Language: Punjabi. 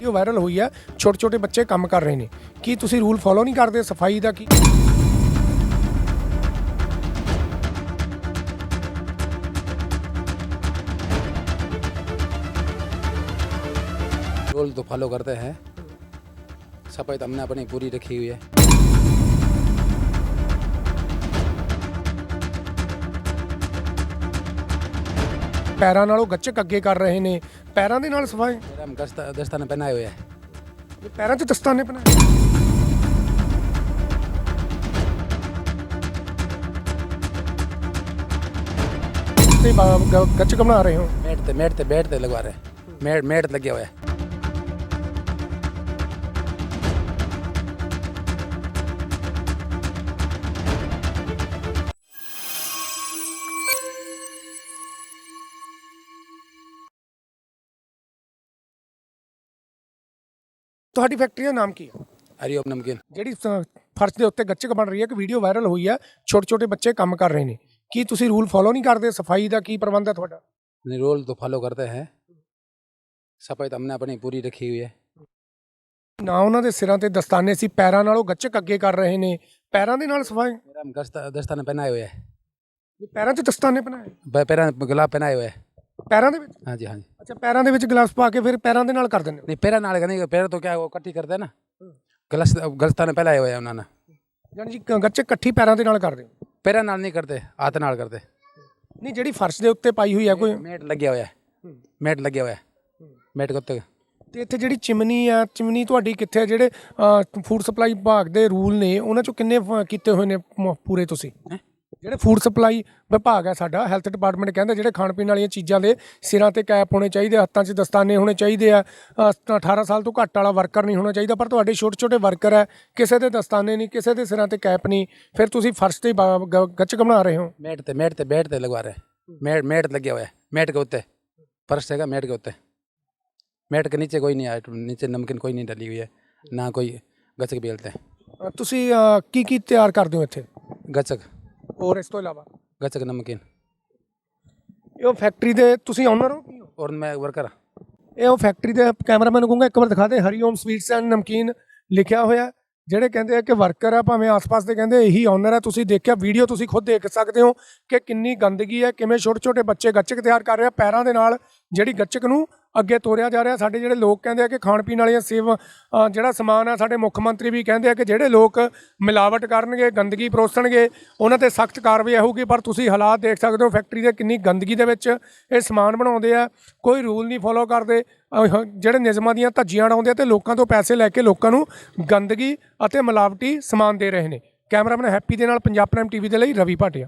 ਵੀਡੀਓ ਵਾਇਰਲ ਹੋਈ ਹੈ ਛੋਟੇ ਛੋਟੇ ਬੱਚੇ ਕੰਮ ਕਰ ਰਹੇ ਨੇ ਕੀ ਤੁਸੀਂ ਰੂਲ ਫੋਲੋ ਨਹੀਂ ਕਰਦੇ ਸਫਾਈ ਦਾ ਕੀ रोल तो फॉलो करते हैं सफाई तो हमने अपनी पूरी रखी हुई है ਪੈਰਾਂ ਨਾਲੋਂ ਗੱਚਕ ਅੱਗੇ ਕਰ ਰਹੇ ਨੇ ਪੈਰਾਂ ਦੇ ਨਾਲ ਸਫਾਈ फिर हम दस्ता दस्ताने पहनाए हुए हैं ਪੈਰਾਂ 'ਚ ਦਸਤਾਨੇ ਬਣਾਏ ਤੇ ਬ- ਗ- ਗੱਚਕ ਬਣਾ ਰਹੇ ਹੋ मेट ते मेट ते बेड ते लगवा रहे हैं मेट मेट लगे हुए हैं ਤੁਹਾਡੀ ਫੈਕਟਰੀ ਦਾ ਨਾਮ ਕੀ ਹੈ हरिओम नमकीन ਜਿਹੜੀ ਸ- ਫਰਸ਼ ਦੇ ਉੱਤੇ ਗੱਚਕ ਬਣ ਰਹੀ ਹੈ ਕਿ ਵੀਡੀਓ ਵਾਇਰਲ ਹੋਈ ਹੈ ਛੋਟੇ ਛੋਟੇ ਬੱਚੇ ਕੰਮ ਕਰ ਰਹੇ ਨੇ ਕੀ ਤੁਸੀਂ ਰੂਲ ਫੋਲੋ ਨਹੀਂ ਕਰਦੇ ਸਫਾਈ ਦਾ ਕੀ ਪ੍ਰਬੰਧ ਹੈ ਤੁਹਾਡਾ नहीं, रोल तो फॉलो करते हैं सफाई तो हमने अपनी पूरी रखी हुई है ਨਾ ਉਹਨਾਂ ਦੇ ਸਿਰਾਂ ਤੇ ਦਸਤਾਨੇ ਸੀ ਪੈਰਾਂ ਨਾਲੋਂ ਗੱਚਕ ਅੱਗੇ ਕਰ ਰਹੇ ਨੇ ਪੈਰਾਂ ਦੇ ਨਾਲ ਸਫਾਈ फिर हम दस्ता दस्ताने पहनाए हुए हैं ਪੈਰਾਂ 'ਚ ਦਸਤਾਨੇ ਬਣਾਏ ब- पैरा गुलाब पहनाए हुए हैं ਪੈਰਾਂ ਦੇ ਵਿੱਚ हाँ जी हाँ जी ਅੱਛਾ ਪੈਰਾਂ ਦੇ ਵਿੱਚ ਗਲਾਸ ਪਾ ਕੇ ਫਿਰ ਪੈਰਾਂ ਦੇ ਨਾਲ ਕਰ ਦਿੰਦੇ ਹੋ? ਪੈਰਾਂ ਨਾਲ ਕਹਿੰਦੇ ਪੈਰ ਤੋਂ ਕਿਆ ਉਹ ਇਕੱਠੀ ਕਰਦੇ ਨਾ? ਗਲਸ ਨੇ ਪਹਿਲਾਂ ਆਏ ਹੋਇਆ ਉਹਨਾਂ ਨਾਲ। ਯਾਨੀ ਜੀ ਗ- ਇਕੱਠੀ ਪੈਰਾਂ ਦੇ ਨਾਲ ਕਰਦੇ ਪੈਰਾਂ ਨਾਲ ਨਹੀਂ ਕਰਦੇ ਹੱਥ ਨਾਲ ਕਰਦੇ। ਨਹੀਂ ਜਿਹੜੀ ਫਰਸ਼ ਦੇ ਉੱਤੇ ਪਾਈ ਹੋਈ ਹੈ ਕੋਈ? ਮੈਟ ਲੱਗਿਆ ਹੋਇਆ। ਹੈ। ਮੈਟ ਲੱਗਿਆ ਹੋਇਆ। ਹੈ। ਮੈਟ ਕੋਤੇ ਤੇ ਇੱਥੇ ਜਿਹੜੀ ਚਿਮਨੀ ਆ ਚਿਮਨੀ ਤੁਹਾਡੀ ਕਿੱਥੇ ਆ? ਜਿਹੜੇ ਫੂਡ ਸਪਲਾਈ ਵਿਭਾਗ ਦੇ ਰੂਲ ਨੇ ਉਹਨਾਂ ਚੋਂ ਕਿੰਨੇ ਕੀਤੇ ਹੋਏ ਨੇ ਪੂਰੇ ਤੁਸੀਂ? ਜਿਹੜੇ ਫੂਡ ਸਪਲਾਈ ਵਿਭਾਗ ਹੈ ਸਾਡਾ ਹੈਲਥ ਡਿਪਾਰਟਮੈਂਟ ਕਹਿੰਦਾ ਜਿਹੜੇ ਖਾਣ ਪੀਣ ਵਾਲੀਆਂ ਚੀਜ਼ਾਂ ਦੇ ਸਿਰਾਂ ਤੇ ਕੈਪ ਹੋਣੇ ਚਾਹੀਦੇ ਹੱਥਾਂ 'ਚ ਦਸਤਾਨੇ ਹੋਣੇ ਚਾਹੀਦੇ ਆ ਅ, 18 ਸਾਲ ਤੋਂ ਘੱਟ ਵਾਲਾ ਵਰਕਰ ਨਹੀਂ ਹੋਣਾ ਚਾਹੀਦਾ ਪਰ ਤੁਹਾਡੇ ਛੋਟੇ ਛੋਟੇ ਵਰਕਰ ਹੈ ਕਿਸੇ ਦੇ ਦਸਤਾਨੇ ਨਹੀਂ ਕਿਸੇ ਦੇ ਸਿਰਾਂ ਤੇ ਕੈਪ ਨਹੀਂ ਫਿਰ ਤੁਸੀਂ ਫਰਸ਼ ਤੇ ਬ- ਗ- ਗੱਚਕ ਬਣਾ ਰਹੇ ਹੋ मेट ते मेट ते बेड ते लगवा रहे हैं मेट मेट लगे हुए हैं मेट के उत्ते फर्श हैगा मेट के उत्ते मेट के नीचे कोई नहीं है नीचे नमकीन कोई नहीं डली हुई है ना कोई गचक बेलते हैं ਅ, ਤੁਸੀਂ ਅ, ਕੀ ਕੀ ਤਿਆਰ ਕਰਦੇ ਹੋ ਇੱਥੇ गचक ਹੋਰ ਇਸ ਤੋਂ ਇਲਾਵਾ? ਗੱਚਕ ਨਮਕੀਨ। ਇਹ ਉਹ ਫੈਕਟਰੀ ਦੇ ਤੁਸੀਂ ਓਨਰ ਹੋ ਔਰ ਮੈਂ ਵਰਕਰ ਇਹ ਉਹ ਫੈਕਟਰੀ ਦੇ ਕੈਮਰਾਮੈਨ ਨੂੰ ਕਹੂੰਗਾ ਇੱਕ ਵਾਰ ਦਿਖਾ ਦੇ ਹਰੀ ਓਮ ਸਵੀਟਸ ਐਂਡ ਨਮਕੀਨ ਲਿਖਿਆ ਹੋਇਆ। ਜਿਹੜੇ ਕਹਿੰਦੇ ਆ ਕਿ ਵਰਕਰ ਆ ਭਾਵੇਂ ਆਸ-ਪਾਸ ਦੇ ਕਹਿੰਦੇ ਇਹੀ ਓਨਰ ਆ। ਤੁਸੀਂ ਦੇਖਿਆ ਵੀਡੀਓ ਤੁਸੀਂ ਖੁਦ ਦੇਖ ਸਕਦੇ ਹੋ ਕਿ ਕਿੰਨੀ ਗੰਦਗੀ ਹੈ ਕਿਵੇਂ ਛੋਟੇ-ਛੋਟੇ ਬੱਚੇ ਗੱਚਕ ਤਿਆਰ ਕਰ ਰਹੇ ਆ। ਪੈਰਾਂ ਦੇ ਨਾਲ ਜਿਹੜੀ ਗੱਚਕ ਨੂੰ ਅੱਗੇ ਤੋਰਿਆ ਜਾ ਰਿਹਾ। ਸਾਡੇ ਜਿਹੜੇ ਲੋਕ ਕਹਿੰਦੇ ਆ ਕਿ ਖਾਣ ਪੀਣ ਵਾਲੀਆਂ ਸੇਵਾ ਜਿਹੜਾ ਸਮਾਨ ਆ, ਸਾਡੇ ਮੁੱਖ ਮੰਤਰੀ ਵੀ ਕਹਿੰਦੇ ਆ ਕਿ ਜਿਹੜੇ ਲੋਕ ਮਿਲਾਵਟ ਕਰਨਗੇ, ਗੰਦਗੀ ਪਰੋਸਣਗੇ, ਉਹਨਾਂ ਤੇ ਸਖਤ ਕਾਰਵਾਈ ਹੋਊਗੀ ਪਰ ਤੁਸੀਂ ਹਾਲਾਤ ਦੇਖ ਸਕਦੇ ਹੋ, ਫੈਕਟਰੀ ਦੇ ਕਿੰਨੀ ਗੰਦਗੀ ਦੇ ਵਿੱਚ ਇਹ ਸਮਾਨ ਬਣਾਉਂਦੇ ਆ। ਕੋਈ ਰੂਲ ਨਹੀਂ ਫੋਲੋ ਕਰਦੇ। ਜਿਹੜੇ ਨਿਯਮਾਂ ਦੀਆਂ ਧੱਜੀਆਂ ਉਡਾਉਂਦੇ ਆ ਤੇ ਲੋਕਾਂ ਤੋਂ ਪੈਸੇ ਲੈ ਕੇ ਲੋਕਾਂ ਨੂੰ ਗੰਦਗੀ ਅਤੇ ਮਿਲਾਵਟੀ ਸਮਾਨ ਦੇ ਰਹੇ ਨੇ। ਕੈਮਰਾਮੈਨ ਹੈਪੀ ਦੇ ਨਾਲ ਪੰਜਾਬ ਪ੍ਰਾਈਮ ਟੀਵੀ ਦੇ ਲਈ ਰਵੀ ਭਾਟਿਆ।